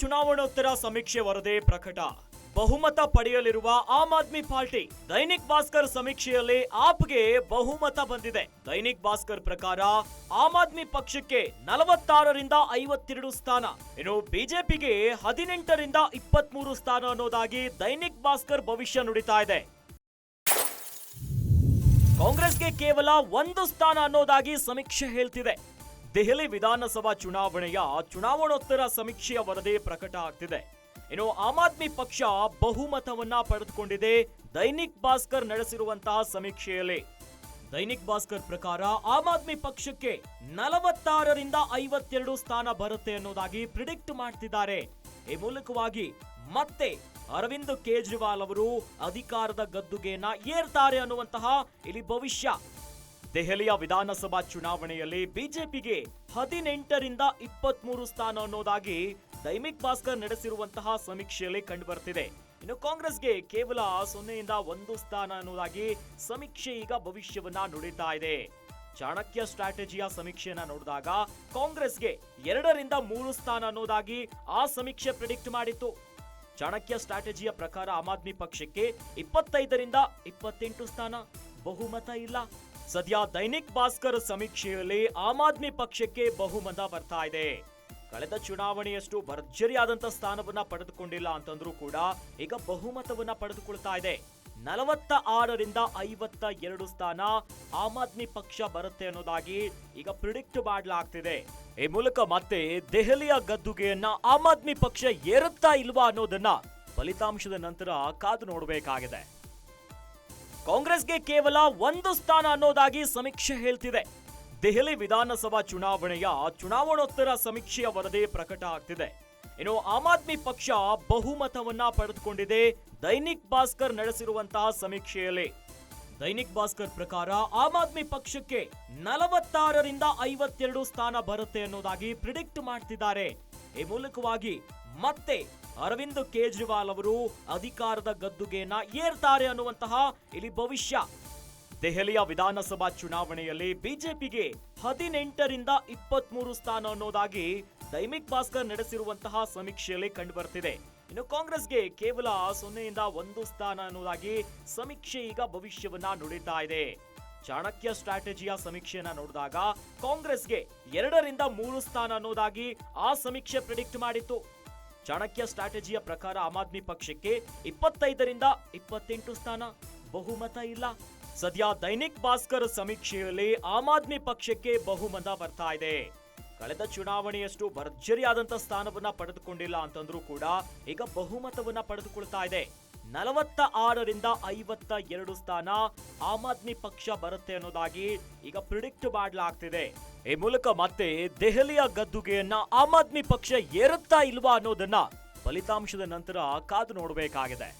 ಚುನಾವಣೋತ್ತರ ಸಮೀಕ್ಷೆ ವರದಿ ಪ್ರಕಟ. ಬಹುಮತ ಪಡೆಯಲಿರುವ ಆಮ್ ಆದ್ಮಿ ಪಾರ್ಟಿ ದೈನಿಕ್ ಭಾಸ್ಕರ್ ಸಮೀಕ್ಷೆಯಲ್ಲಿ ಆಪ್ಗೆ ಬಹುಮತ ಬಂದಿದೆ. ದೈನಿಕ್ ಭಾಸ್ಕರ್ ಪ್ರಕಾರ ಆಮ್ ಆದ್ಮಿ ಪಕ್ಷಕ್ಕೆ ನಲವತ್ತಾರರಿಂದ ಐವತ್ತೆರಡು ಸ್ಥಾನ. ಇನ್ನು ಬಿಜೆಪಿಗೆ ಹದಿನೆಂಟರಿಂದ ಇಪ್ಪತ್ತ್ ಮೂರು ಸ್ಥಾನ ಅನ್ನೋದಾಗಿ ದೈನಿಕ್ ಭಾಸ್ಕರ್ ಭವಿಷ್ಯ ನುಡಿತಾ ಇದೆ. ಕಾಂಗ್ರೆಸ್ಗೆ ಕೇವಲ ಒಂದು ಸ್ಥಾನ ಅನ್ನೋದಾಗಿ ಸಮೀಕ್ಷೆ ಹೇಳ್ತಿದೆ. ದೆಹಲಿ ವಿಧಾನಸಭಾ ಚುನಾವಣೆಯ ಚುನಾವಣೋತ್ತರ ಸಮೀಕ್ಷೆಯ ವರದಿ ಪ್ರಕಟ ಆಗ್ತಿದೆ. ಇನ್ನು ಆಮ್ ಆದ್ಮಿ ಪಕ್ಷ ಬಹುಮತವನ್ನ ಪಡೆದುಕೊಂಡಿದೆ. ದೈನಿಕ್ ಭಾಸ್ಕರ್ ನಡೆಸಿರುವಂತಹ ಸಮೀಕ್ಷೆಯಲ್ಲಿ. ದೈನಿಕ್ ಭಾಸ್ಕರ್ ಪ್ರಕಾರ ಆಮ್ ಆದ್ಮಿ ಪಕ್ಷಕ್ಕೆ ನಲವತ್ತಾರರಿಂದ ಐವತ್ತೆರಡು ಸ್ಥಾನ ಬರುತ್ತೆ ಅನ್ನೋದಾಗಿ ಪ್ರಿಡಿಕ್ಟ್ ಮಾಡ್ತಿದ್ದಾರೆ. ಈ ಮೂಲಕವಾಗಿ ಮತ್ತೆ ಅರವಿಂದ್ ಕೇಜ್ರಿವಾಲ್ ಅವರು ಅಧಿಕಾರದ ಗದ್ದುಗೆಯನ್ನ ಏರ್ತಾರೆ ಅನ್ನುವಂತಹ ಇಲ್ಲಿ ಭವಿಷ್ಯ. ದೆಹಲಿಯ ವಿಧಾನಸಭಾ ಚುನಾವಣೆಯಲ್ಲಿ ಬಿಜೆಪಿಗೆ ಹದಿನೆಂಟರಿಂದ ಇಪ್ಪತ್ತ್ ಮೂರು ಸ್ಥಾನ ಅನ್ನೋದಾಗಿ ದೈಮಿಕ್ ಭಾಸ್ಕರ್ ನಡೆಸಿರುವಂತಹ ಸಮೀಕ್ಷೆಯಲ್ಲಿ ಕಂಡುಬರ್ತಿದೆ. ಇನ್ನು ಕಾಂಗ್ರೆಸ್ಗೆ ಕೇವಲ ಸೊನ್ನೆಯಿಂದ ಒಂದು ಸ್ಥಾನ ಅನ್ನೋದಾಗಿ ಸಮೀಕ್ಷೆ ಈಗ ಭವಿಷ್ಯವನ್ನ ನುಡಿತಾ ಇದೆ. ಚಾಣಕ್ಯ ಸ್ಟ್ರಾಟಜಿಯ ಸಮೀಕ್ಷೆಯನ್ನ ನೋಡಿದಾಗ ಕಾಂಗ್ರೆಸ್ಗೆ ಎರಡರಿಂದ ಮೂರು ಸ್ಥಾನ ಅನ್ನೋದಾಗಿ ಆ ಸಮೀಕ್ಷೆ ಪ್ರಿಡಿಕ್ಟ್ ಮಾಡಿತ್ತು. ಚಾಣಕ್ಯ ಸ್ಟ್ರಾಟಜಿಯ ಪ್ರಕಾರ ಆಮ್ ಆದ್ಮಿ ಪಕ್ಷಕ್ಕೆ ಇಪ್ಪತ್ತೈದರಿಂದ ಇಪ್ಪತ್ತೆಂಟು ಸ್ಥಾನ. ಬಹುಮತ ಇಲ್ಲ. ಸದ್ಯ ದೈನಿಕ್ ಭಾಸ್ಕರ್ ಸಮೀಕ್ಷೆಯಲ್ಲಿ ಆಮ್ ಆದ್ಮಿ ಪಕ್ಷಕ್ಕೆ ಬಹುಮತ ಬರ್ತಾ ಇದೆ. ಕಳೆದ ಚುನಾವಣೆಯಷ್ಟು ಭರ್ಜರಿಯಾದಂತ ಸ್ಥಾನವನ್ನ ಪಡೆದುಕೊಂಡಿಲ್ಲ ಅಂತಂದ್ರೂ ಕೂಡ ಈಗ ಬಹುಮತವನ್ನ ಪಡೆದುಕೊಳ್ತಾ ಇದೆ. ನಲವತ್ತ ಆರರಿಂದ ಐವತ್ತ ಎರಡು ಸ್ಥಾನ ಆಮ್ ಆದ್ಮಿ ಪಕ್ಷ ಬರುತ್ತೆ ಅನ್ನೋದಾಗಿ ಈಗ ಪ್ರಿಡಿಕ್ಟ್ ಮಾಡಲಾಗ್ತಿದೆ ಈ ಮೂಲಕ ಮತ್ತೆ ದೆಹಲಿಯ ಗದ್ದುಗೆಯನ್ನ ಆಮ್ ಆದ್ಮಿ ಪಕ್ಷ ಏರುತ್ತಾ ಇಲ್ವಾ ಅನ್ನೋದನ್ನ ಫಲಿತಾಂಶದ ನಂತರ ಕಾದು ನೋಡಬೇಕಾಗಿದೆ. ಕಾಂಗ್ರೆಸ್ಗೆ ಕೇವಲ ಒಂದು ಸ್ಥಾನ ಅನ್ನೋದಾಗಿ ಸಮೀಕ್ಷೆ ಹೇಳ್ತಿದೆ. ದೆಹಲಿ ವಿಧಾನಸಭಾ ಚುನಾವಣೆಯ ಚುನಾವಣೋತ್ತರ ಸಮೀಕ್ಷೆಯ ವರದಿ ಪ್ರಕಟ ಆಗ್ತಿದೆ. ಇನ್ನು ಆಮ್ ಆದ್ಮಿ ಪಕ್ಷ ಬಹುಮತವನ್ನ ಪಡೆದುಕೊಂಡಿದೆ. ದೈನಿಕ್ ಭಾಸ್ಕರ್ ನಡೆಸಿರುವಂತಹ ಸಮೀಕ್ಷೆಯಲ್ಲಿ. ದೈನಿಕ್ ಭಾಸ್ಕರ್ ಪ್ರಕಾರ ಆಮ್ ಆದ್ಮಿ ಪಕ್ಷಕ್ಕೆ ನಲವತ್ತಾರರಿಂದ ಐವತ್ತೆರಡು ಸ್ಥಾನ ಬರುತ್ತೆ ಅನ್ನೋದಾಗಿ ಪ್ರಿಡಿಕ್ಟ್ ಮಾಡ್ತಿದ್ದಾರೆ. ಈ ಮೂಲಕವಾಗಿ ಮತ್ತೆ ಅರವಿಂದ್ ಕೇಜ್ರಿವಾಲ್ ಅವರು ಅಧಿಕಾರದ ಗದ್ದುಗೆಯನ್ನ ಏರ್ತಾರೆ ಅನ್ನುವಂತಹ ಇಲ್ಲಿ ಭವಿಷ್ಯ. ದೆಹಲಿಯ ವಿಧಾನಸಭಾ ಚುನಾವಣೆಯಲ್ಲಿ ಬಿಜೆಪಿಗೆ ಹದಿನೆಂಟರಿಂದ ಇಪ್ಪತ್ಮೂರು ಸ್ಥಾನ ಅನ್ನೋದಾಗಿ ದೈಮಿಕ್ ಭಾಸ್ಕರ್ ನಡೆಸಿರುವಂತಹ ಸಮೀಕ್ಷೆಯಲ್ಲಿ ಕಂಡುಬರ್ತಿದೆ. ಇನ್ನು ಕಾಂಗ್ರೆಸ್ಗೆ ಕೇವಲ ಸೊನ್ನೆಯಿಂದ ಒಂದು ಸ್ಥಾನ ಅನ್ನೋದಾಗಿ ಸಮೀಕ್ಷೆ ಈಗ ಭವಿಷ್ಯವನ್ನ ನುಡಿತಾ ಇದೆ. ಚಾಣಕ್ಯ ಸ್ಟ್ರಾಟಜಿಯ ಸಮೀಕ್ಷೆಯನ್ನ ನೋಡಿದಾಗ ಕಾಂಗ್ರೆಸ್ಗೆ ಎರಡರಿಂದ ಮೂರು ಸ್ಥಾನ ಅನ್ನೋದಾಗಿ ಆ ಸಮೀಕ್ಷೆ ಪ್ರಿಡಿಕ್ಟ್ ಮಾಡಿತ್ತು. ಚಾಣಕ್ಯ ಸ್ಟ್ರಾಟಜಿಯ ಪ್ರಕಾರ ಆಮ್ ಆದ್ಮಿ ಪಕ್ಷಕ್ಕೆ ಇಪ್ಪತ್ತೈದರಿಂದ ಇಪ್ಪತ್ತೆಂಟು ಸ್ಥಾನ. ಬಹುಮತ ಇಲ್ಲ. ಸದ್ಯ ದೈನಿಕ್ ಭಾಸ್ಕರ್ ಸಮೀಕ್ಷೆಯಲ್ಲಿ ಆಮ್ ಆದ್ಮಿ ಪಕ್ಷಕ್ಕೆ ಬಹುಮತ ಬರ್ತಾ ಇದೆ. ಕಳೆದ ಚುನಾವಣೆಯಷ್ಟು ಭರ್ಜರಿಯಾದಂತ ಸ್ಥಾನವನ್ನ ಪಡೆದುಕೊಂಡಿಲ್ಲ ಅಂತಂದ್ರೂ ಕೂಡ ಈಗ ಬಹುಮತವನ್ನ ಪಡೆದುಕೊಳ್ತಾ ಇದೆ. ನಲವತ್ತ ಆರರಿಂದ ಐವತ್ತ ಎರಡು ಸ್ಥಾನ ಆಮ್ ಆದ್ಮಿ ಪಕ್ಷ ಬರುತ್ತೆ ಅನ್ನೋದಾಗಿ ಈಗ ಪ್ರಿಡಿಕ್ಟ್ ಮಾಡಲಾಗ್ತಿದೆ. ಈ ಮೂಲಕ ಮತ್ತೆ ದೆಹಲಿಯ ಗದ್ದುಗೆಯನ್ನ ಆಮ್ ಆದ್ಮಿ ಪಕ್ಷ ಏರುತ್ತಾ ಇಲ್ವಾ ಅನ್ನೋದನ್ನ ಫಲಿತಾಂಶದ ನಂತರ ಕಾದು ನೋಡಬೇಕಾಗಿದೆ.